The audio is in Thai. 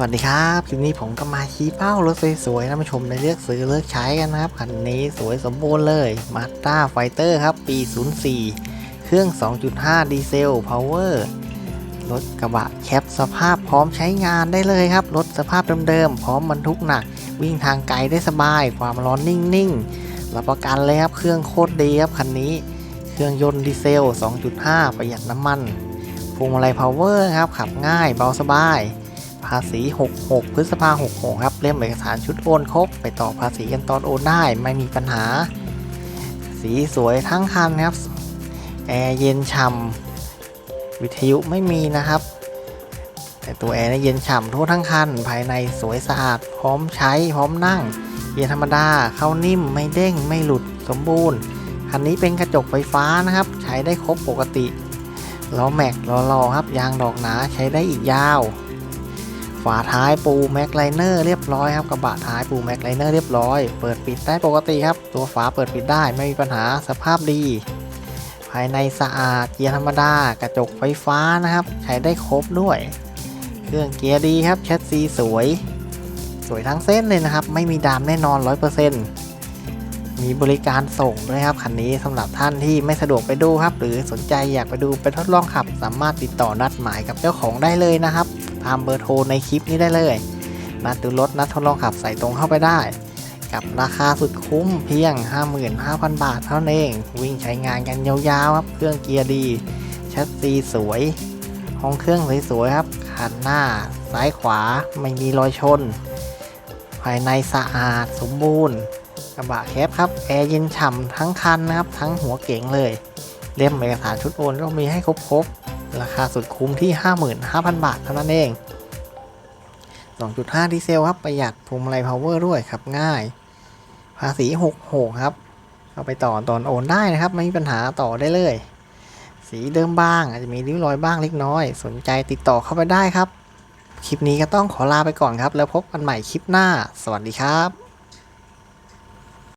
วัสดีครับ คลิปนี้ผมก็มาชี้เป้ารถสวยๆท่านผู้ชมได้เลือกซื้อเลือกใช้กันนะครับ คันนี้สวยสมบูรณ์เลย Mazda Fighter ครับ ปี 04 เครื่อง 2.5 ดีเซล Power รถกระบะแคปสภาพพร้อมใช้งานได้เลยครับ รถสภาพเดิมๆ พร้อมบรรทุกหนัก วิ่งทางไกลได้สบาย ความร้อนนิ่งๆ รับประกันเลยครับ เครื่องโคตรดีครับคันนี้ เครื่องยนต์ดีเซล 2.5 ประหยัดน้ำมันพวงมาลัย Power ครับ ขับง่ายเบาสบาย ภาษี 66 พฤษภา66 ครับ เล่มเอกสารชุดโอนครบ ไปต่อภาษีกันตอนโอนได้ไม่มีปัญหา สีสวยทั้งคันครับ แอร์เย็นฉ่ำวิทยุไม่มีนะครับ แต่ตัวแอร์เยเย็นฉ่ำทั่วทั้งคัน ภายในสวยสะอาด พร้อมใช้ พร้อมนั่ง เย็นธรรมดา เข้านิ่ม ไม่เด้ง ไม่หลุด สมบูรณ์ คันนี้เป็นกระจกไฟฟ้านะครับ ใช้ได้ครบปกติล้อแม็กล้อๆครับ ยางดอกหนาใช้ได้อีกยาว ฝาท้ายปูแม็กไลเนอร์เรียบร้อยครับกระบะท้ายปูแม็กไลเนอร์เรียบร้อย เปิดปิดได้ปกติครับ ตัวฝาเปิดปิดได้ไม่มีปัญหาสภาพดี ภายในสะอาดเกียร์ธรรมดากระจกไฟฟ้านะครับ ใช้ได้ครบด้วย เครื่องเกียร์ดีครับแชสซีสวย สวยทั้งเส้นเลยนะครับ ไม่มีดามแน่นอน 100%มีบริการส่งด้วยครับคันนี้สำหรับท่านที่ไม่สะดวกไปดูครับ หรือสนใจอยากไปดูไปทดลองขับ สามารถติดต่อนัดหมายกับเจ้าของได้เลยนะครับ ตามเบอร์โทรในคลิปนี้ได้เลยนัดดูรถนัดทดลองขับใส่ตรงเข้าไปได้ กับราคาสุดคุ้มเพียง 55,000 บาทเท่านั้นเอง วิ่งใช้งานกันยาวๆครับ เครื่องเกียร์ดีชัดซีสวย ห้องเครื่องสวยๆครับคันหน้า ซ้ายขวาไม่มีรอยชน ภายในสะอาดสมบูรณ์กระบะแคปครับ แอร์เย็นฉ่ำทั้งคันนะครับ ทั้งหัวเก๋งเลย เล่มเอกสารชุดโอนก็มีให้ครบๆ ราคาสุดคุ้มที่ 55,000 บาทเท่านั้นเอง 2.5 ดีเซลครับ ประหยัดพวงมาลัยพาวเวอร์ด้วยครับง่าย ภาษี 66 ครับ เอาไปต่อตอนโอนได้นะครับ ไม่มีปัญหาต่อได้เลย สีเดิมบ้าง อาจจะมีริ้วรอยบ้างเล็กน้อย สนใจติดต่อเข้าไปได้ครับ คลิปนี้ก็ต้องขอลาไปก่อนครับ แล้วพบกันใหม่คลิปหน้า สวัสดีครับ